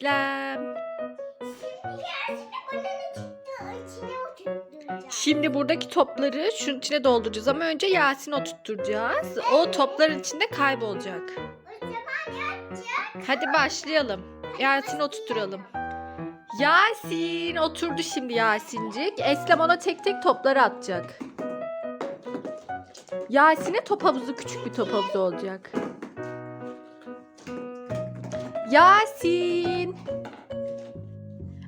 Eslem. Şimdi buradaki topları şunun içine dolduracağız ama önce Yasin oturtturacağız. O topların içinde kaybolacak. Hadi başlayalım. Yasin oturtturalım. Yasin oturdu şimdi Yasincik. Eslem ona tek tek topları atacak. Yasin'e top havuzu küçük bir top havuzu olacak. Yasin.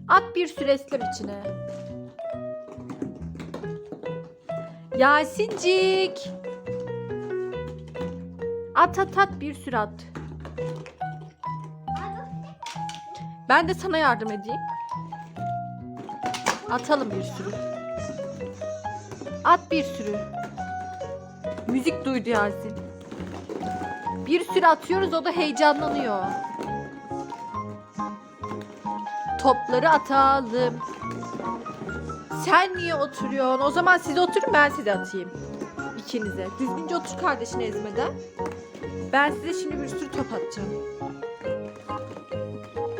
At bir sürü Eslem içine. Yasincik. At at at bir sürü at. Ben de sana yardım edeyim. Atalım bir sürü. At bir sürü. Müzik duydu Yasin. Bir sürü atıyoruz o da heyecanlanıyor. Topları atalım. Sen niye oturuyorsun? O zaman siz oturun ben size atayım. İkinize. Düzgünce otur kardeşini ezmeden. Ben size şimdi bir sürü top atacağım.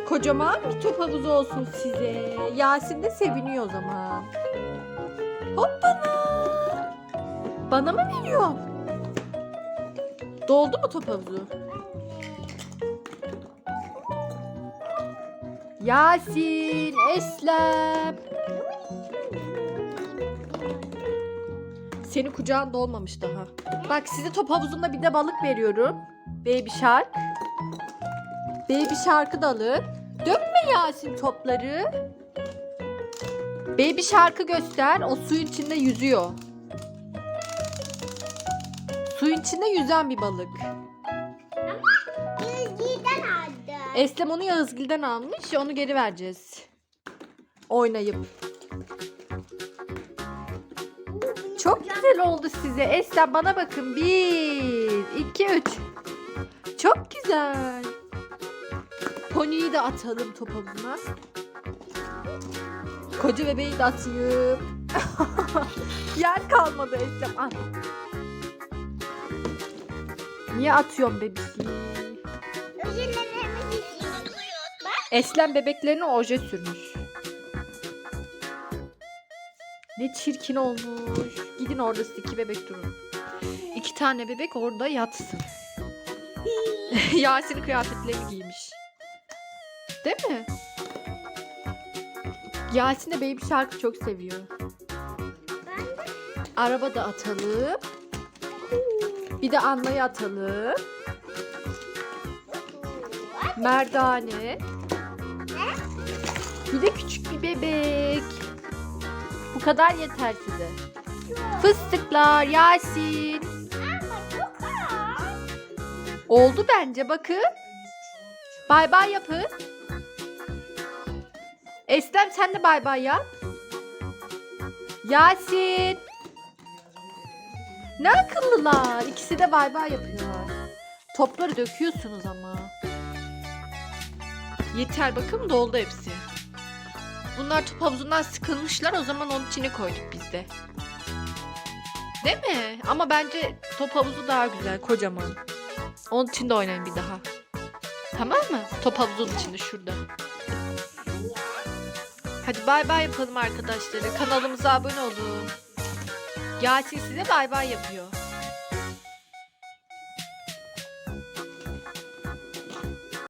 Kocaman bir top havuzu olsun size. Yasin de seviniyor o zaman. Hoppana. Bana mı veriyorsun? Doldu mu top havuzu? Yasin, Eslem. Senin kucağın dolmamış daha. Bak size top havuzunda bir de balık veriyorum. Baby Shark. Baby Shark'ı da alın. Dökme Yasin topları. Baby Shark'ı göster. O suyun içinde yüzüyor. Suyun içinde yüzen bir balık. Eslem onu Yağızgil'den almış. Onu geri vereceğiz. Oynayıp. Çok güzel oldu size. Eslem bana bakın. Bir, iki, üç. Çok güzel. Pony'yi de atalım top havuzuna. Koca bebeği de atayım. Yer kalmadı Eslem. Al. Niye atıyorum bebeği? Eslem bebeklerine oje sürmüş. Ne çirkin olmuş. Gidin orada siz iki bebek durun. İki tane bebek orada yatsın. Yasin kıyafetlerini giymiş. Değil mi? Yasin de Baby Shark'ı çok seviyor. Araba da atalım. Bir de Anna'yı atalım. Merdane. Bir de küçük bir bebek. Bu kadar yeter size. Fıstıklar, Yasin. Oldu bence bakın. Bay bay yapın. Eslem sen de bay bay yap. Yasin. Ne akıllılar. İkisi de bay bay yapıyor. Topları döküyorsunuz ama. Yeter bakın doldu hepsi. Bunlar top havuzundan sıkılmışlar o zaman onun içine koyduk biz de. Değil mi? Ama bence top havuzu daha güzel kocaman. Onun içinde oynayın bir daha. Tamam mı? Top havuzunun içinde şurada. Hadi bay bay yapalım arkadaşlar. Kanalımıza abone olun. Yasin size bay bay yapıyor.